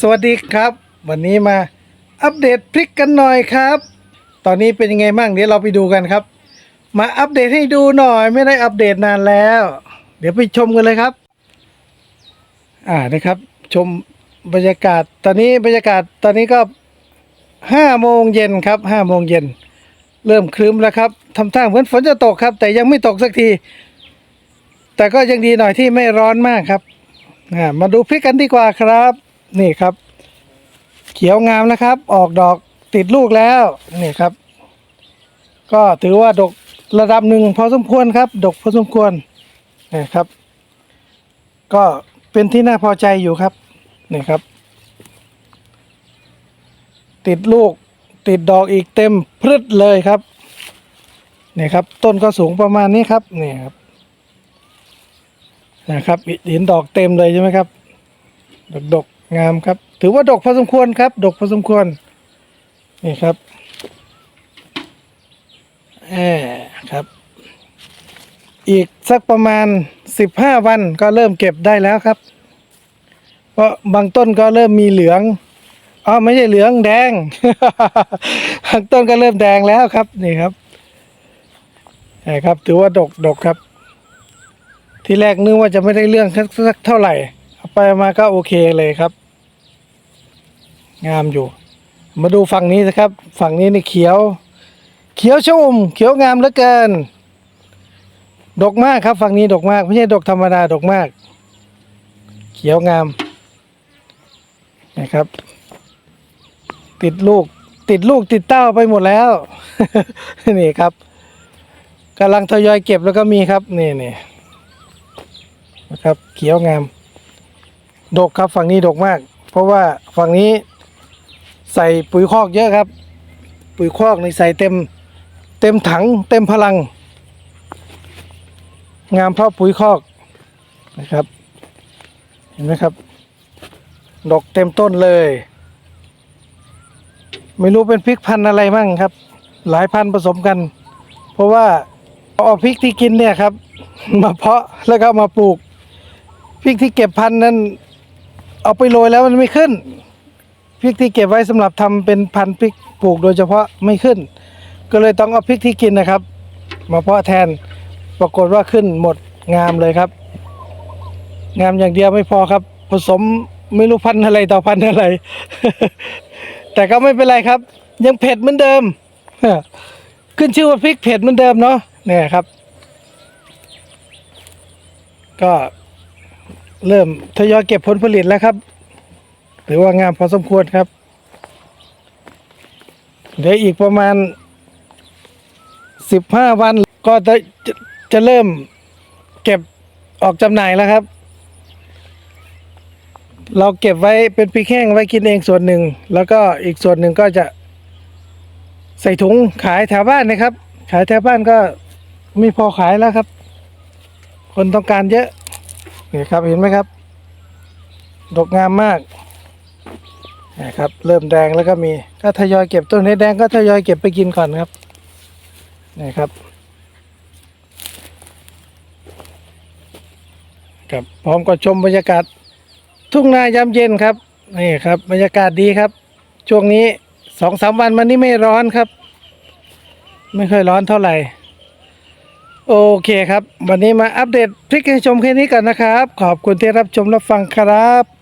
สวัสดีครับ วันนี้มาอัปเดตพริกกันหน่อยครับ ตอนนี้เป็นยังไงบ้างเดี๋ยวเราไปดูกันครับ มาอัปเดตให้ดูหน่อย ไม่ได้อัปเดตนานแล้ว เดี๋ยวไปชมกันเลยครับ อ่านะครับ ชมบรรยากาศ ตอนนี้บรรยากาศตอนนี้ก็ห้าโมงเย็นครับห้าโมงเย็นเริ่มครึ้มแล้วครับทำท่าเหมือนฝนจะตกครับ แต่ยังไม่ตกสักที แต่ก็ยังดีหน่อยที่ไม่ร้อนมากครับมาดูพริกกันดีกว่าครับ นี่ครับ เขียวงามนะครับ ออกดอกติดลูกแล้วนี่ครับ ก็ถือว่าดกระดับหนึ่งพอสมควรครับ ดกพอสมควรนะครับ ก็เป็นที่น่าพอใจอยู่ครับนี่ครับ ติดลูกติดดอกอีกเต็มพรึดเลยครับนี่ครับ ต้นก็สูงประมาณนี้ครับนี่ครับนะครับเห็นดอกเต็มเลยใช่ไหมครับ ดกดกงามครับ ถือว่าดกพอสมควรครับ ดกพอสมควร นี่ครับแอครับ อีกสักประมาณสิบห้าวันก็เริ่มเก็บได้แล้วครับ เพราะบางต้นก็เริ่มมีเหลืองอ๋อไม่ใช่เหลืองแดงบางต้นก็เริ่มแดงแล้วครับ นี่ครับนี่ครับ ถือว่าดกดกครับ ที่แรกนึกว่าจะไม่ได้เรื่องสักเท่าไหร่ ไปมาก็โอเคเลยครับ งามอยู่ มาดูฝั่งนี้นะครับ ฝั่งนี้นี่เขียว เขียวชุ่ม เขียวงามเหลือเกิน ดกมากครับ ฝั่งนี้ดกมาก ไม่ใช่ดกธรรมดาดกมาก เขียวงามนะครับ ติดลูก ติดลูกติดเต้าไปหมดแล้ว นี่ครับกำลังทยอยเก็บแล้วก็มีครับ นี่นี่นะครับ เขียวงาม ดกครับฝั่งนี้ดกมาก เพราะว่าฝั่งนี้ใส่ปุ๋ยคอกเยอะครับ ปุ๋ยคอกในใส่เต็มเต็มถังเต็มพลัง งามเพราะปุ๋ยคอกนะครับ เห็นไหมครับ ดอกเต็มต้นเลย ไม่รู้เป็นพริกพันธุ์อะไรมั่งครับ หลายพันธุ์ผสมกัน เพราะว่าเอาพริกที่กินเนี่ยครับ มาเพาะแล้วก็มาปลูกพริกที่เก็บพันธุ์นั้น เอาไปโรยแล้วมันไม่ขึ้นพริกที่เก็บไว้สำหรับทำเป็นพันธุ์พริกปลูกโดยเฉพาะไม่ขึ้น ก็เลยต้องเอาพริกที่กินนะครับ มาเพาะแทนปรากฏว่าขึ้นหมดงามเลยครับ งามอย่างเดียวไม่พอครับ ผสมไม่รู้พันธุ์อะไรต่อพันธุ์อะไร แต่ก็ไม่เป็นไรครับ ยังเผ็ดเหมือนเดิมขึ้นชื่อว่าพริกเผ็ดเหมือนเดิมเนาะเนี่ยครับ ก็ เริ่มทยอยเก็บผลผลิตแล้วครับถือว่างามพอสมควรครับ เดี๋ยวอีกประมาณสิบห้าวันก็จะจะจะเริ่มเก็บออกจำหน่ายแล้วครับ เราเก็บไว้เป็นพริกแห้งไว้กินเองส่วนหนึ่ง แล้วก็อีกส่วนหนึ่งก็จะ ใส่ถุงขายแถวบ้านนะครับ ขายแถวบ้านก็มีพอขายแล้วครับ คนต้องการเยอะ นี่ครับเห็นไหมครับ ดกงามมากนะครับเริ่มแดงแล้วก็มีก็ทยอยเก็บต้นไหนแดงก็ทยอยเก็บไปกินก่อนครับนี่ครับครับพร้อมกับชมบรรยากาศทุ่งนายามเย็นครับนี่ครับบรรยากาศดีครับ ช่วงนี้สองสามวันมันนี้ไม่ร้อนครับ ไม่ค่อยร้อนเท่าไหร่ โอเคครับ วันนี้มาอัปเดตพริกให้ชมแค่นี้กันนะครับ ขอบคุณที่รับชมรับฟังครับ